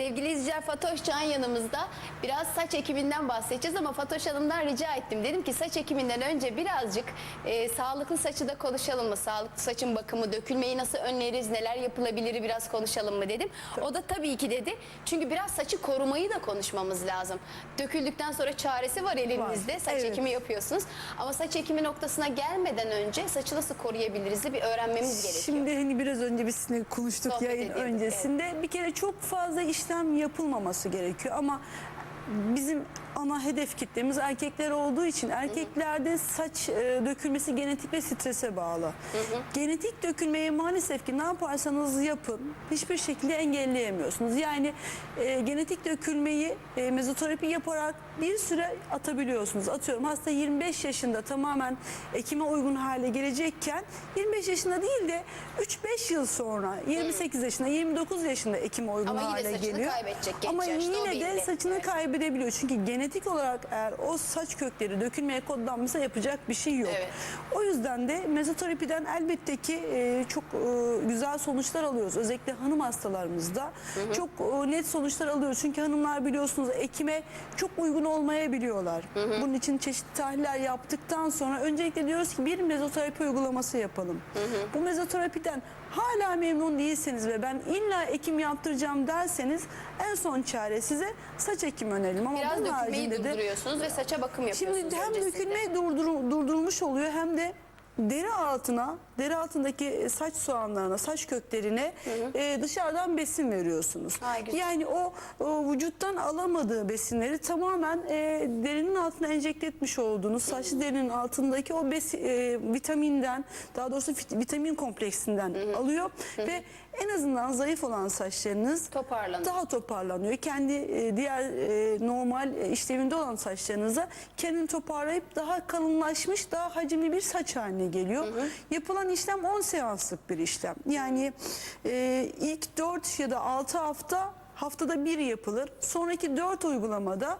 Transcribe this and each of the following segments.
Sevgili izleyiciler Fatoş Can yanımızda. Biraz saç ekiminden bahsedeceğiz ama Fatoş Hanım'dan rica ettim. Dedim ki saç ekiminden önce birazcık e, sağlıklı saçı da konuşalım mı? Sağlıklı saçın bakımı, dökülmeyi nasıl önleriz, neler yapılabilir biraz konuşalım mı dedim. O da tabii ki dedi. Çünkü biraz saçı korumayı da konuşmamız lazım. Döküldükten sonra çaresi var elimizde. Var, Saç evet. ekimi yapıyorsunuz. Ama saç ekimi noktasına gelmeden önce saçı nasıl koruyabiliriz de bir öğrenmemiz gerekiyor. Şimdi hani biraz önce biz konuştuk Sohbet yayın ediyorduk, öncesinde. Bir kere çok fazla işlem yapılmaması gerekiyor ama bizim ana hedef kitlemiz erkekler olduğu için erkeklerde saç e, dökülmesi genetik ve strese bağlı. Genetik dökülmeyi maalesef ki ne yaparsanız yapın hiçbir şekilde engelleyemiyorsunuz. Yani e, genetik dökülmeyi e, mezoterapi yaparak bir süre atabiliyorsunuz. Atıyorum hasta 25 yaşında tamamen ekime uygun hale gelecekken 25 yaşında değil de 3-5 yıl sonra 28 yaşında 29 yaşında ekime uygun Ama yine hale saçını geliyor. kaybedecek genç Ama yaşta, o yine de saçını Evet. kaybedebiliyor. Çünkü genetik olarak eğer o saç kökleri dökülmeye kodlanmışsa yapacak bir şey yok. Evet. O yüzden de mezoterapiden elbette ki e, çok e, güzel sonuçlar alıyoruz. Özellikle hanım hastalarımızda çok e, net sonuçlar alıyoruz. Çünkü hanımlar biliyorsunuz ekime çok uygun olmayabiliyorlar. Bunun için çeşitli tahliller yaptıktan sonra öncelikle diyoruz ki bir mezoterapi uygulaması yapalım. Bu mezoterapiden hala memnun değilseniz ve ben illa ekim yaptıracağım derseniz en son çare size saç ekimi önerelim. Ama Biraz bunun dökülmeyi haricinde de durduruyorsunuz ve saça bakım yapıyorsunuz Şimdi hem öncesinde. dökülme durdur- durdurulmuş oluyor hem de deri altına, deri altındaki saç soğanlarına, saç köklerine e, dışarıdan besin veriyorsunuz. Ay, güzel. yani o, o vücuttan alamadığı besinleri tamamen e, derinin altına enjekte etmiş olduğunuz saçlı derinin altındaki o besi, e, vitaminden, daha doğrusu fit- vitamin kompleksinden alıyor ve en azından zayıf olan saçlarınız Toparlanıyor. daha toparlanıyor. Kendi e, diğer e, normal e, işlevinde olan saçlarınıza kendini toparlayıp daha kalınlaşmış, daha hacimli bir saç haline geliyor. Yapılan işlem 10 seanslık bir işlem. Yani e, ilk 4 ya da 6 hafta haftada bir yapılır. Sonraki 4 uygulamada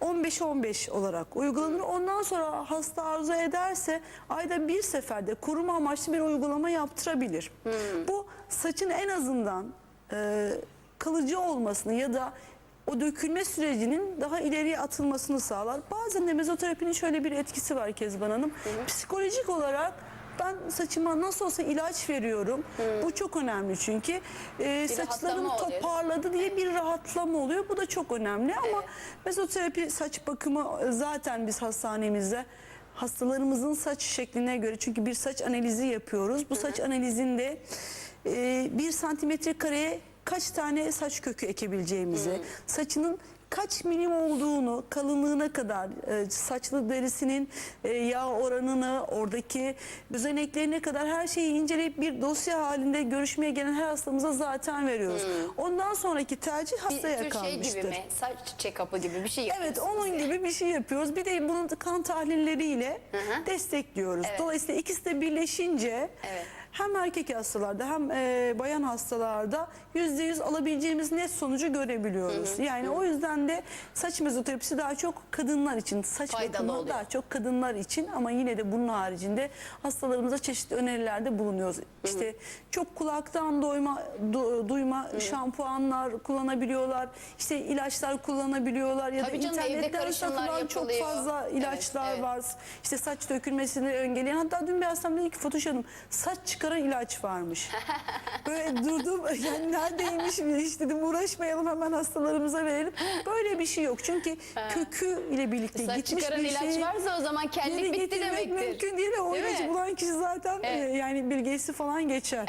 15-15 olarak uygulanır. Ondan sonra hasta arzu ederse ayda bir seferde koruma amaçlı bir uygulama yaptırabilir. Bu saçın en azından e, kalıcı olmasını ya da o dökülme sürecinin daha ileriye atılmasını sağlar. Bazen de mezoterapinin şöyle bir etkisi var Kezban Hanım. Psikolojik olarak ben saçıma nasıl olsa ilaç veriyorum. Bu çok önemli çünkü e, saçlarım rahatlama oluyor. toparladı diye bir rahatlama oluyor. Bu da çok önemli ama Evet. mezoterapi saç bakımı e, zaten biz hastanemizde hastalarımızın saç şekline göre çünkü bir saç analizi yapıyoruz. Bu saç analizinde e, bir santimetre kareye kaç tane saç kökü ekebileceğimizi, saçının kaç milim olduğunu, kalınlığına kadar e, saçlı derisinin e, yağ oranını, oradaki düzeneklerine kadar her şeyi inceleyip bir dosya halinde görüşmeye gelen her hastamıza zaten veriyoruz. Ondan sonraki tercih Bir hastaya tür şey kalmıştır. gibi mi? Saç check-up'ı gibi bir şey Evet yapıyorsunuz. onun gibi bir şey yapıyoruz. Bir de bunun kan tahlilleriyle hı. destekliyoruz. Evet. Dolayısıyla ikisi de birleşince Evet. Hem erkek hastalarda hem e, bayan hastalarda yüzde yüz alabileceğimiz net sonucu görebiliyoruz. Yani o yüzden de saç mezoterapisi daha çok kadınlar için, saç Faydalı bakımı oluyor. daha çok kadınlar için ama yine de bunun haricinde hastalarımıza çeşitli önerilerde bulunuyoruz. İşte çok kulaktan doyma, du- duyma şampuanlar kullanabiliyorlar. İşte ilaçlar kullanabiliyorlar ya Tabii da canım, internetten satılan çok fazla Evet, ilaçlar evet. var. İşte saç dökülmesini engelleyen. Hatta dün bir hastam dedi ki Fatoş Hanım saç çıkaran ilaç varmış. Böyle durdum yani neredeymiş hiç dedim uğraşmayalım hemen hastalarımıza verelim. Böyle bir şey yok. Çünkü kökü ile birlikte Saç gitmiş çıkaran bir ilaç şey. varsa o zaman kellik bitti demektir. mümkün değil ve o Değil ilacı mi? bulan kişi zaten Evet. e, yani bilgisi falan geçer.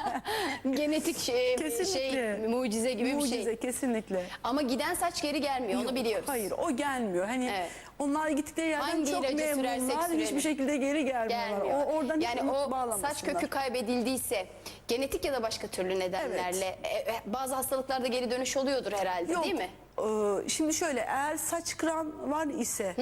Genetik şey, Kesinlikle. şey mucize gibi bir Mucize şey. kesinlikle. Ama giden saç geri gelmiyor onu biliyoruz. Hayır o gelmiyor. Hani Evet. Onlar gittikleri yerden Hangi çok sürersek memnunlar. sürelim. Hiçbir şekilde geri gelmiyorlar. Gelmiyor. O, oradan hiç yani umut o bağlamasınlar. saç kökü kaybedildiyse genetik ya da başka türlü nedenlerle e, e, bazı hastalıklarda geri dönüş oluyordur herhalde Yok. değil mi? Ee, Şimdi şöyle eğer saç kıran var ise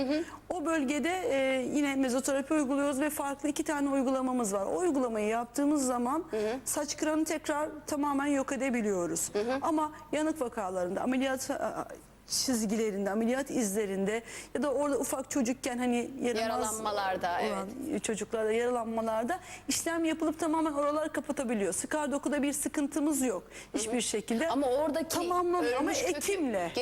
o bölgede e, yine mezoterapi uyguluyoruz ve farklı iki tane uygulamamız var. O uygulamayı yaptığımız zaman saç kıranı tekrar tamamen yok edebiliyoruz. Ama yanık vakalarında ameliyat çizgilerinde, ameliyat izlerinde ya da orada ufak çocukken hani Yaralanmalarda, olan çocuklarda yaralanmalarda işlem yapılıp tamamen oraları kapatabiliyor. Skar dokuda bir sıkıntımız yok hiçbir şekilde. Ama oradaki tamamlanıyor ama ölmüş kökü- ekimle.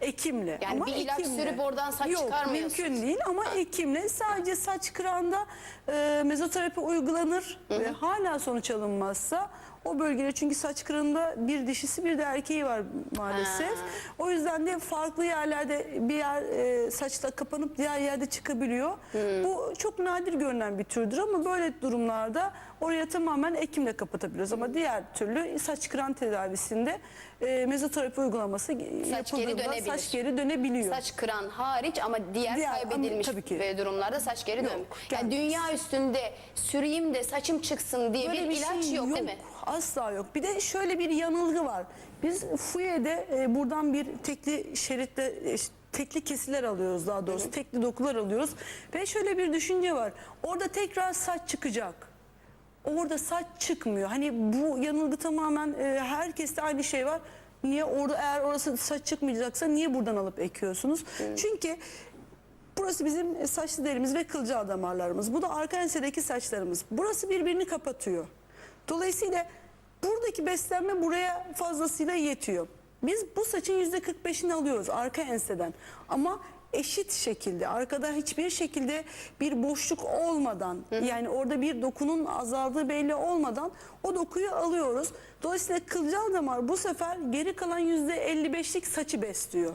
Ekimle. Yani ama bir ilaç ekimle. sürüp oradan saç Yok, çıkarmıyorsunuz. mümkün değil ama ekimle sadece saç kıranda e, mezoterapi uygulanır ve hala sonuç alınmazsa o bölgede çünkü saç kırığında bir dişisi bir de erkeği var maalesef. Ha. O yüzden de farklı yerlerde bir yer e, saçla kapanıp diğer yerde çıkabiliyor. Bu çok nadir görünen bir türdür ama böyle durumlarda oraya tamamen ekimle kapatabiliyoruz. Ama diğer türlü saç kıran tedavisinde e, mezoterapi uygulaması Saç geri dönebilir. saç geri dönebiliyor. saç kıran hariç ama diğer, Diğer- ama kaybedilmiş tabii ki. durumlarda saç geri Yok, dönmüyor. Yani dünya üstünde süreyim de saçım çıksın diye Böyle bir, ilaç şey yok, değil mi? Asla yok. Bir de şöyle bir yanılgı var. Biz FUYE'de e, buradan bir tekli şeritte e, tekli kesiler alıyoruz daha doğrusu. Tekli dokular alıyoruz. Ve şöyle bir düşünce var. Orada tekrar saç çıkacak. Orada saç çıkmıyor. Hani bu yanılgı tamamen e, herkeste aynı şey var. Niye orada eğer orası saç çıkmayacaksa niye buradan alıp ekiyorsunuz? Çünkü Burası bizim saçlı derimiz ve kılcal damarlarımız. Bu da arka ensedeki saçlarımız. Burası birbirini kapatıyor. Dolayısıyla buradaki beslenme buraya fazlasıyla yetiyor. Biz bu saçın yüzde 45'ini alıyoruz arka enseden. Ama eşit şekilde arkada hiçbir şekilde bir boşluk olmadan yani orada bir dokunun azaldığı belli olmadan o dokuyu alıyoruz. Dolayısıyla kılcal damar bu sefer geri kalan yüzde 55'lik saçı besliyor.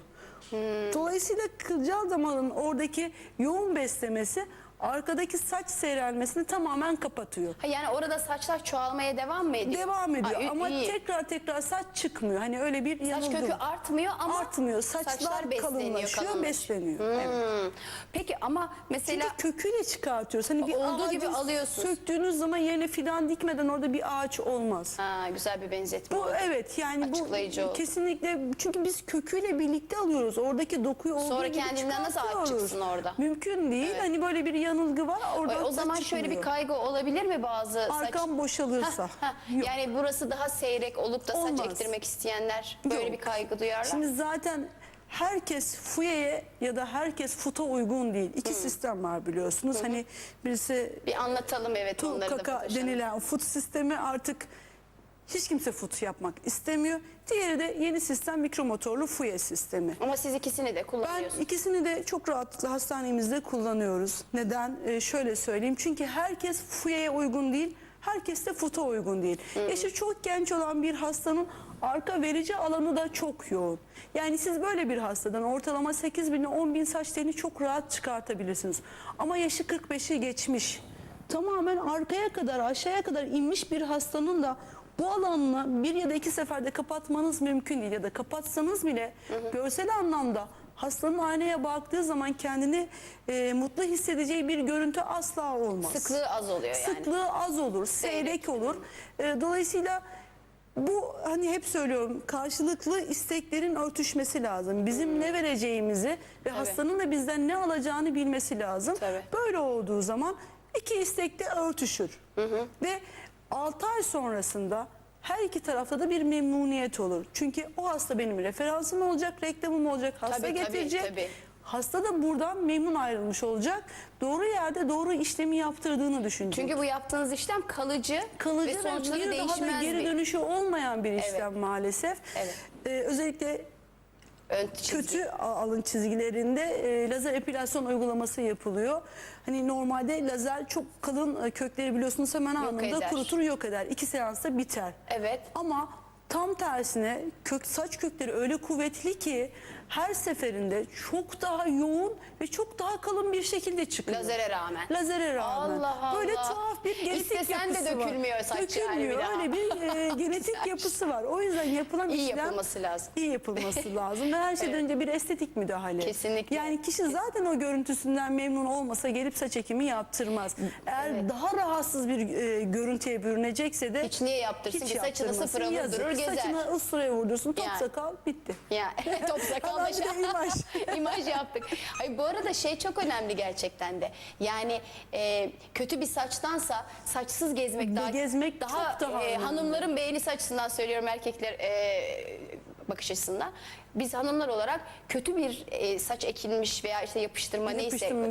Dolayısıyla kılcal damarın oradaki yoğun beslemesi arkadaki saç seyrelmesini tamamen kapatıyor. Ha, yani orada saçlar çoğalmaya devam mı ediyor? Devam ediyor Ha, ama iyi. tekrar tekrar saç çıkmıyor. Hani öyle bir Saç yanılgı kökü artmıyor ama artmıyor. Saçlar, saçlar besleniyor, kalınlaşıyor, kalınlaşıyor. besleniyor. Evet. Hmm. Peki ama mesela Çünkü köküyle çıkartıyoruz. Hani bir Olduğu gibi alıyorsunuz. söktüğünüz zaman yerine fidan dikmeden orada bir ağaç olmaz. ha, güzel bir benzetme Bu oldu. evet yani Açıklayıcı bu oldu. kesinlikle çünkü biz köküyle birlikte alıyoruz. Oradaki dokuyu olduğu Sonra gibi kendinden nasıl ağaç çıksın orada? Mümkün değil. Hani böyle bir yanılgı var. Oradan o zaman saç şöyle bir çıkmıyor. kaygı olabilir mi bazı saç? Arkam boşalırsa. Ha, Yok. yani burası daha seyrek olup da Olmaz. saç ektirmek isteyenler böyle Yok. bir kaygı duyarlar. Şimdi zaten herkes FUYE'ye ya da herkes FUT'a uygun değil. İki sistem var biliyorsunuz. Hani birisi bir anlatalım evet onları da. Denilen FUT sistemi artık hiç kimse FUT yapmak istemiyor. Diğeri de yeni sistem mikromotorlu FUYE sistemi. Ama siz ikisini de Ben kullanıyorsunuz. ikisini de çok rahatlıkla hastanemizde kullanıyoruz. Neden? Ee, şöyle söyleyeyim. Çünkü herkes FUYE'ye uygun değil. Herkes de FUT'a uygun değil. Yaşı çok genç olan bir hastanın arka verici alanı da çok yoğun. Yani siz böyle bir hastadan ortalama 8 bin ile 10 bin saç telini çok rahat çıkartabilirsiniz. Ama yaşı 45'i geçmiş. Tamamen arkaya kadar aşağıya kadar inmiş bir hastanın da bu alanını bir ya da iki seferde kapatmanız mümkün değil ya da kapatsanız bile görsel anlamda hastanın aynaya baktığı zaman kendini e, mutlu hissedeceği bir görüntü asla olmaz. Sıklığı az oluyor yani. Sıklığı az olur, seyrek olur. E, dolayısıyla bu hani hep söylüyorum karşılıklı isteklerin örtüşmesi lazım. Bizim Hmm. ne vereceğimizi ve hastanın da bizden ne alacağını bilmesi lazım. Tabii. Böyle olduğu zaman iki istek de örtüşür. Ve 6 ay sonrasında her iki tarafta da bir memnuniyet olur. Çünkü o hasta benim referansım olacak, reklamım olacak, hasta Tabii, tabii, getirecek. tabii. Hasta da buradan memnun ayrılmış olacak. Doğru yerde doğru işlemi yaptırdığını düşünecek. Çünkü bu yaptığınız işlem kalıcı, kalıcı ve ve sonuçları bir daha da değişmez geri bir dönüşü olmayan bir işlem maalesef. Evet. Ee, özellikle ön çizgi. kötü alın çizgilerinde e, lazer epilasyon uygulaması yapılıyor. Hani normalde lazer çok kalın e, kökleri biliyorsunuz hemen anında eder. kurutur yok eder. İki seansta biter. Evet. Ama tam tersine kök saç kökleri öyle kuvvetli ki her seferinde çok daha yoğun ve çok daha kalın bir şekilde çıkıyor. Lazere rağmen. Lazere rağmen. Allah Böyle Allah. tuhaf bir genetik İstesen de yapısı var. dökülmüyor saç yani Dökülmüyor. daha. Öyle bir e, genetik yapısı var. O yüzden yapılan İyi işlem yapılması lazım. iyi yapılması lazım. Ve her şeyden Evet. önce bir estetik müdahale. Kesinlikle. Yani kişi zaten o görüntüsünden memnun olmasa gelip saç ekimi yaptırmaz. Eğer Evet. daha rahatsız bir e, görüntüye bürünecekse de Hiç niye yaptırsın ki saçını yaptırmasın. sıfıra vurdurur gezer. Saçını ıslaya vurdursun top Yani. sakal bitti. Ya top sakal Hemen bir de imaj. imaj yaptık. Ay bu arada şey çok önemli gerçekten de. Yani e, kötü bir saçtansa saçsız gezmek daha gezmek daha, çok daha e, önemli. hanımların beğenisi açısından söylüyorum erkekler e, bakış açısından. Biz hanımlar olarak kötü bir e, saç ekilmiş veya işte yapıştırma neyse Yapıştırma.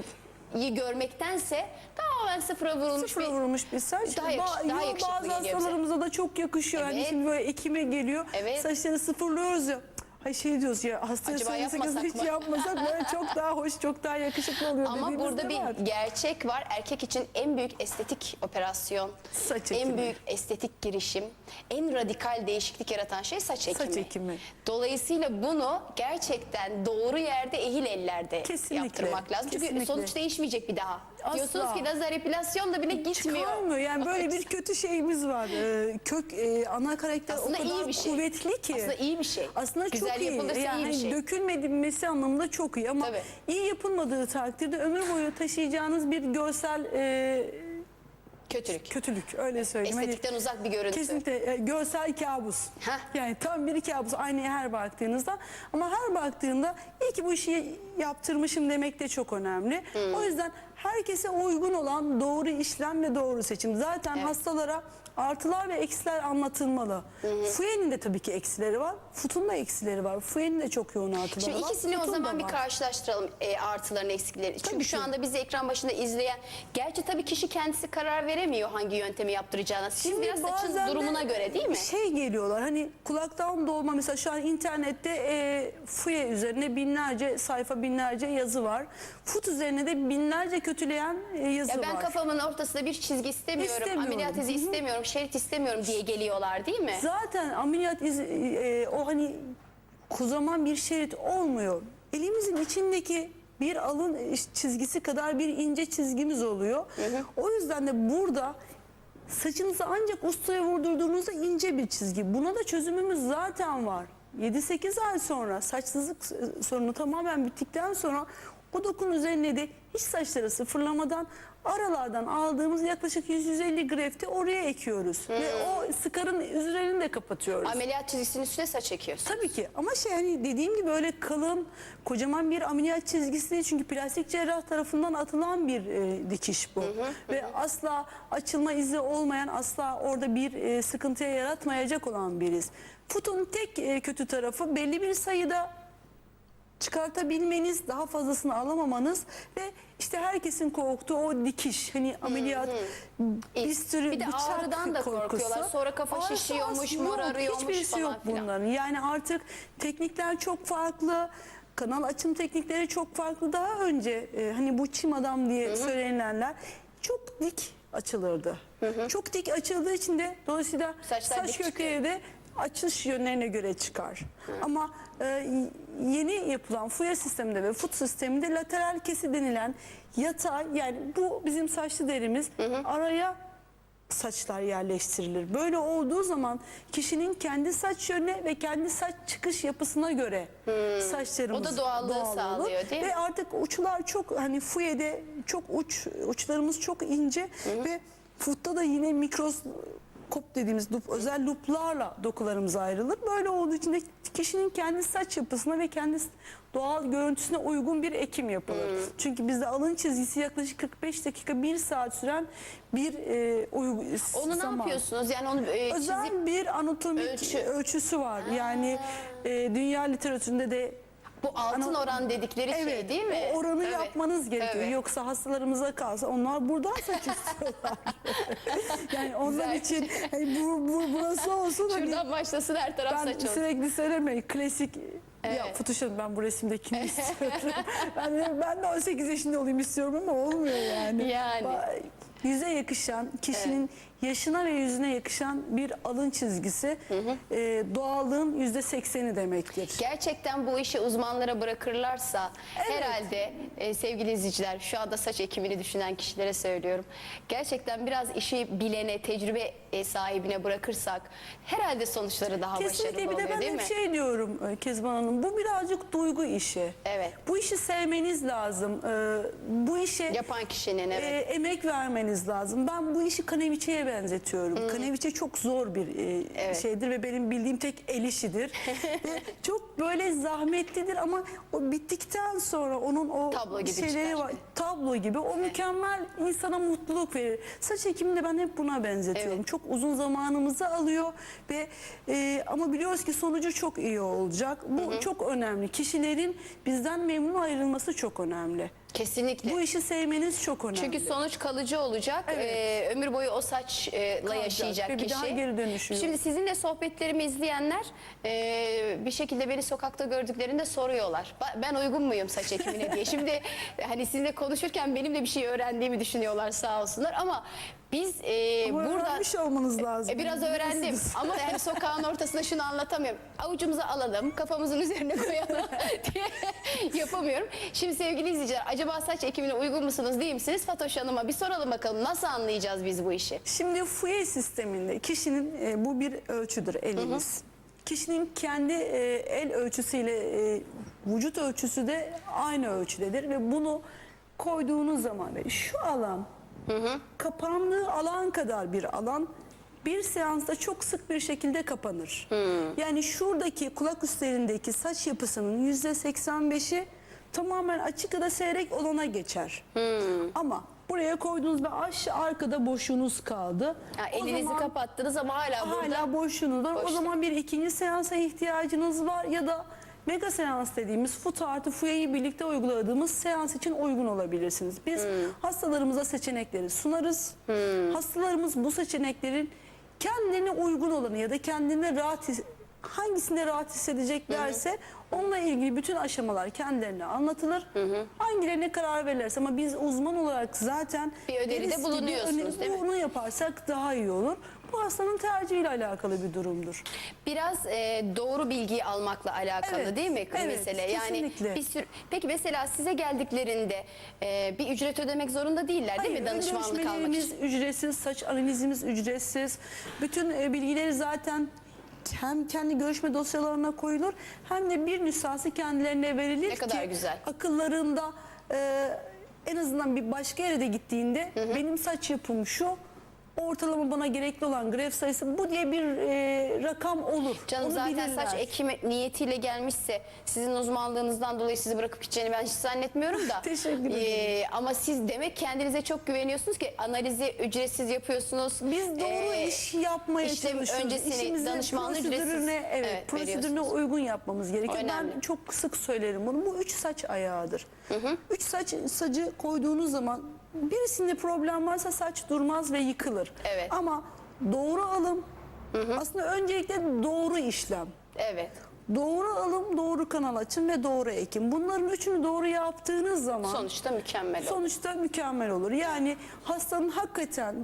iyi görmektense tamamen sıfıra vurulmuş Sıfıra bir vurulmuş bir saç. Daha yakış- daha yo, yakışıklı bazı geliyor bize. hastalarımıza da çok yakışıyor. Hani Evet. şimdi böyle ekime geliyor. Evet. Saçları sıfırlıyoruz ya. Hay şey diyoruz ya hastaya Acaba söylesek hiç mı? yapmasak böyle çok daha hoş, çok daha yakışıklı oluyor Ama burada bir var. gerçek var. Erkek için en büyük estetik operasyon, Saç en ekimi. büyük estetik girişim, en radikal değişiklik yaratan şey saç ekimi. ekimi. Dolayısıyla bunu gerçekten doğru yerde, ehil ellerde Kesinlikle, yaptırmak lazım. Çünkü kesinlikle. sonuç değişmeyecek bir daha. Asla. Diyorsunuz ki lazer epilasyonla bile gitmiyor. Çıkarmıyor. Yani böyle bir kötü şeyimiz var. Ee, kök e, ana karakter Aslında o kadar iyi bir şey. kuvvetli ki. Aslında iyi bir şey. Aslında Güzel çok iyi. yapılırsa iyi Yani bir şey. dökülmemesi anlamında çok iyi ama Tabii. iyi yapılmadığı takdirde ömür boyu taşıyacağınız bir görsel e, Kötülük. kötülük öyle söyleyeyim. Hani Estetikten uzak bir görüntü. Kesinlikle e, görsel kabus. Heh. Yani tam bir kabus aynı her baktığınızda ama her baktığında iyi ki bu işi yaptırmışım demek de çok önemli. Hmm. O yüzden herkese uygun olan doğru işlem ve doğru seçim. Zaten Evet. hastalara artılar ve eksiler anlatılmalı. Fuyenin de tabii ki eksileri var. Futun da eksileri var. Fuyenin de çok yoğun artıları Şimdi var. ikisini o Futun da zaman bir var. karşılaştıralım e, artılarını eksikleri. Çünkü Tabii şu ki. anda bizi ekran başında izleyen, gerçi tabii kişi kendisi karar veremiyor hangi yöntemi yaptıracağına. Siz Şimdi biraz saçın bazen de durumuna göre değil mi? Şey geliyorlar hani kulaktan dolma mesela şu an internette e, fuye üzerine binlerce sayfa binlerce yazı var. Fut üzerine de binlerce kötüleyen e, yazı Ya ben var. kafamın ortasında bir çizgi istemiyorum, İstemiyorum. ameliyat izi Hı hı. istemiyorum, şerit istemiyorum diye geliyorlar değil mi? Zaten ameliyat izi, e, o hani kocaman bir şerit olmuyor. Elimizin içindeki bir alın çizgisi kadar bir ince çizgimiz oluyor. O yüzden de burada saçınızı ancak ustaya vurdurduğunuzda ince bir çizgi. Buna da çözümümüz zaten var. 7-8 ay sonra saçsızlık sorunu tamamen bittikten sonra o dokun üzerine de hiç saçları sıfırlamadan aralardan aldığımız yaklaşık 150 grefti oraya ekiyoruz. Ve o sıkarın üzerini de kapatıyoruz. Ameliyat çizgisinin üstüne saç ekiyorsun. Tabii ki ama şey hani dediğim gibi öyle kalın kocaman bir ameliyat çizgisi değil çünkü plastik cerrah tarafından atılan bir e, dikiş bu ve asla açılma izi olmayan asla orada bir e, sıkıntıya yaratmayacak olan bir iz. Futun tek e, kötü tarafı belli bir sayıda çıkartabilmeniz, daha fazlasını alamamanız ve işte herkesin korktuğu o dikiş, hani ameliyat, bir sürü Bir de bıçak ağrıdan da korkusu. korkuyorlar. Sonra kafa Ağrısı şişiyormuş, yok, morarıyormuş hiçbirisi falan yok filan. bunların. Yani artık teknikler çok farklı. Kanal açım teknikleri çok farklı. Daha önce e, hani bu çim adam diye söylenilenler çok dik açılırdı. Çok dik açıldığı için de dolayısıyla Saçlar saç kökleri de açış yönlerine göre çıkar. Ama e, yeni yapılan fuya sisteminde ve fut sisteminde lateral kesi denilen yatay yani bu bizim saçlı derimiz araya saçlar yerleştirilir. Böyle olduğu zaman kişinin kendi saç yönüne ve kendi saç çıkış yapısına göre saçlarımız O da doğallığı doğal olur. sağlıyor, değil mi? Ve artık uçlar çok hani fuyede çok uç uçlarımız çok ince ve futta da yine mikroskop dediğimiz lup, özel luplarla dokularımız ayrılır. Böyle olduğu için de kişinin kendi saç yapısına ve kendi doğal görüntüsüne uygun bir ekim yapılır. Çünkü bizde alın çizgisi yaklaşık 45 dakika 1 saat süren bir e, uygu, Onu ne zaman. yapıyorsunuz? Yani onu e, çizip Özel bir anatomik Ölçü. ölçüsü var. Yani e, dünya literatüründe de bu altın Ana- oran dedikleri şey Evet, değil mi? o oranı Evet, yapmanız gerekiyor. evet. Yoksa hastalarımıza kalsa onlar buradan saç istiyorlar. yani onlar Güzel. için hani bu, bu, burası olsun hani Şuradan başlasın her taraf ben saç olsun. sürekli söylemeyin klasik ya Evet. Photoshop ben bu resimdekini istiyorum. ben, de, ben de 18 yaşında olayım istiyorum ama olmuyor yani. Yani. Yüze yakışan, kişinin yaşına ve yüzüne yakışan bir alın çizgisi e, doğallığın yüzde sekseni demektir. Gerçekten bu işi uzmanlara bırakırlarsa Evet. herhalde e, sevgili izleyiciler şu anda saç ekimini düşünen kişilere söylüyorum. Gerçekten biraz işi bilene, tecrübe e, sahibine bırakırsak herhalde sonuçları daha Kesinlikle başarılı bir de oluyor ben değil hep mi? şey diyorum e, Kezban Hanım bu birazcık duygu işi. Evet. Bu işi sevmeniz lazım. E, bu işe Yapan kişinin e, evet. emek vermeniz lazım. Ben bu işi Kaneviçe'ye benzetiyorum. Kaneviçe çok zor bir e, Evet. şeydir ve benim bildiğim tek el işidir. Çok böyle zahmetlidir ama o bittikten sonra onun o Tablo gibi şeyleri çıkar. var. Tablo gibi o mükemmel insana mutluluk verir. Saç ekimini de ben hep buna benzetiyorum. Evet. Çok uzun zamanımızı alıyor ve e, ama biliyoruz ki sonucu çok iyi olacak. Bu çok önemli. Kişilerin bizden memnun ayrılması çok önemli. Kesinlikle. Bu işi sevmeniz çok önemli. Çünkü sonuç kalıcı olacak. Ee, ömür boyu o saçla yaşayacak bir kişi. daha geri dönüşüyor. Şimdi sizinle sohbetlerimi izleyenler e, bir şekilde beni sokakta gördüklerinde soruyorlar. "Ba- Ben uygun muyum saç ekimine diye. Şimdi hani sizinle konuşurken benim de bir şey öğrendiğimi düşünüyorlar sağ olsunlar ama biz e, Ama burada öğrenmiş olmanız lazım. e, biraz öğrendim Bilirsiniz. ama yani sokağın ortasında şunu anlatamıyorum. Avucumuza alalım, kafamızın üzerine koyalım diye yapamıyorum. Şimdi sevgili izleyiciler acaba saç ekimine uygun musunuz değil misiniz? Fatoş Hanım'a bir soralım bakalım nasıl anlayacağız biz bu işi? Şimdi fuye sisteminde kişinin e, bu bir ölçüdür elimiz. Kişinin kendi e, el ölçüsüyle e, vücut ölçüsü de aynı ölçüdedir ve bunu koyduğunuz zaman şu alan kapandığı alan kadar bir alan bir seansta çok sık bir şekilde kapanır. Yani şuradaki kulak üstlerindeki saç yapısının yüzde 85'i tamamen açık ya da seyrek olana geçer. Ama buraya koyduğunuz ve aşağı arkada boşluğunuz kaldı. O elinizi zaman kapattınız ama hala burada. hala boşluğunuz var. O Boşluk. zaman bir ikinci seansa ihtiyacınız var ya da mega seans dediğimiz fut artı fuyeyi birlikte uyguladığımız seans için uygun olabilirsiniz. Biz Hmm. hastalarımıza seçenekleri sunarız. Hastalarımız bu seçeneklerin kendilerine uygun olanı ya da kendilerine rahat hangisinde rahat hissedeceklerse onunla ilgili bütün aşamalar kendilerine anlatılır. Hangilerine karar verirlerse ama biz uzman olarak zaten Bir öneride bulunuyorsunuz, değil mi? Bunu yaparsak daha iyi olur. Bu hastanın tercihiyle alakalı bir durumdur. Biraz e, doğru bilgiyi almakla alakalı Evet, değil mi evet, mesele? Yani kesinlikle. bir sürü, peki mesela size geldiklerinde e, bir ücret ödemek zorunda değiller değil mi Hayır, danışmanlık almak görüşmelerimiz için? ücretsiz, saç analizimiz ücretsiz. Bütün e, bilgileri zaten hem kendi görüşme dosyalarına koyulur hem de bir nüshası kendilerine verilir Ne kadar ki güzel. akıllarında e, en azından bir başka yere de gittiğinde benim saç yapım şu ortalama bana gerekli olan gref sayısı bu diye bir e, rakam olur. Canım Onu zaten bilirler. saç ekimi niyetiyle gelmişse sizin uzmanlığınızdan dolayı sizi bırakıp gideceğini ben hiç zannetmiyorum da. Teşekkür ederim. Ee, ama siz demek kendinize çok güveniyorsunuz ki analizi ücretsiz yapıyorsunuz. Biz doğru Ee, iş yapmaya çalışıyoruz. öncesini, İşimizin danışmanlığı ücretsiz. evet, Evet, prosedürüne uygun yapmamız gerekiyor. Ben çok sık söylerim bunu. Bu üç saç ayağıdır. Üç saç sacı koyduğunuz zaman birisinde problem varsa saç durmaz ve yıkılır. Evet. Ama doğru alım aslında öncelikle doğru işlem. Evet. Doğru alım, doğru kanal açım ve doğru ekim. Bunların üçünü doğru yaptığınız zaman Sonuçta mükemmel oldu. sonuçta mükemmel olur. Yani hastanın hakikaten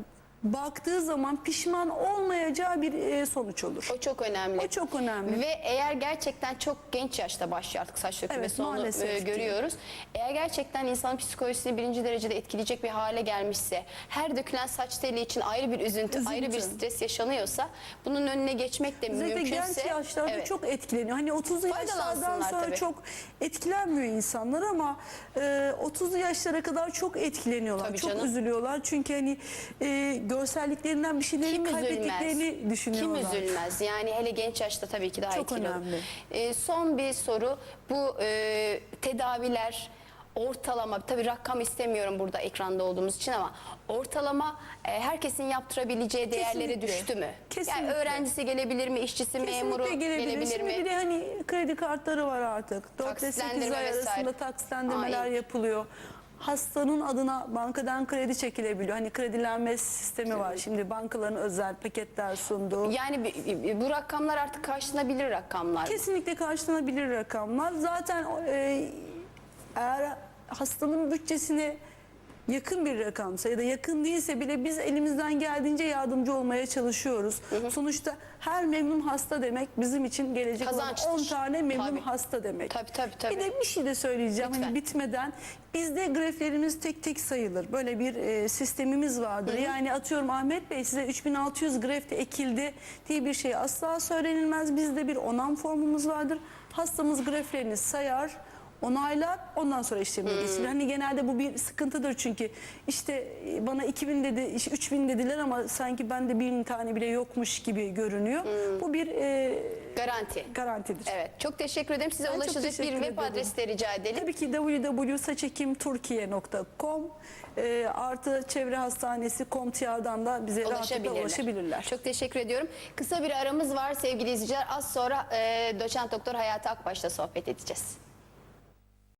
baktığı zaman pişman olmayacağı bir e, sonuç olur. O çok önemli. O çok önemli. Ve eğer gerçekten çok genç yaşta başlıyor artık saç dökülmesi Evet, onu e, ki. görüyoruz. Eğer gerçekten insanın psikolojisini birinci derecede etkileyecek bir hale gelmişse, her dökülen saç teli için ayrı bir üzüntü, Üzüntü. ayrı bir stres yaşanıyorsa bunun önüne geçmek de Özellikle mümkünse genç yaşlarda evet. çok etkileniyor. Hani 30'lu yaşlardan sonra tabii. çok etkilenmiyor insanlar ama e, 30'lu yaşlara kadar çok etkileniyorlar. Tabii çok canım. üzülüyorlar. Çünkü hani e, görselliklerinden bir şeyleri Kim kaybettiklerini üzülmez? Kim düşünüyorlar. üzülmez? Yani hele genç yaşta tabii ki daha Çok etkili önemli. Ee, son bir soru. Bu e, tedaviler ortalama, tabii rakam istemiyorum burada ekranda olduğumuz için ama ortalama e, herkesin yaptırabileceği değerlere Kesinlikle. düştü mü? Kesinlikle. Yani öğrencisi gelebilir mi, işçisi, memuru Kesinlikle gelebilir. gelebilir Şimdi mi? bir de hani kredi kartları var artık. 4 ile 8 Taksitlendirme ay vesaire. arasında taksitlendirmeler Aynen. yapılıyor. Hastanın adına bankadan kredi çekilebiliyor. Hani kredilenme sistemi var. Şimdi bankaların özel paketler sunduğu. Yani bi- bu rakamlar artık karşılanabilir rakamlar. Kesinlikle karşılanabilir rakamlar. Zaten e, eğer hastanın bütçesine yakın bir rakamsa ya da yakın değilse bile biz elimizden geldiğince yardımcı olmaya çalışıyoruz. Sonuçta her memnun hasta demek bizim için gelecek olan Kazançtır. 10 tane memnun Tabii. hasta demek. Tabii, tabii, tabii. Bir de bir şey de söyleyeceğim Lütfen. hani bitmeden. Bizde greflerimiz tek tek sayılır. Böyle bir e, sistemimiz vardır. Yani atıyorum Ahmet Bey size 3600 grefte ekildi diye bir şey asla söylenilmez. Bizde bir onam formumuz vardır. Hastamız greflerini sayar. Onaylar ondan sonra işlemine Hmm. geçilir. Hani genelde bu bir sıkıntıdır çünkü işte bana 2000 dedi, işte 3000 dediler ama sanki bende bin tane bile yokmuş gibi görünüyor. Hmm. Bu bir e, Garanti. garantidir. Evet çok teşekkür ederim. Size Ben ulaşacak bir web adresi de rica edelim. Tabii ki www.saçekimturkiye.com e, artı çevre hastanesi .com.tr'dan da bize rahatlıkla ulaşabilirler. ulaşabilirler. Çok teşekkür ediyorum. Kısa bir aramız var sevgili izleyiciler. Az sonra e, doçent doktor Hayati Akbaş'la sohbet edeceğiz.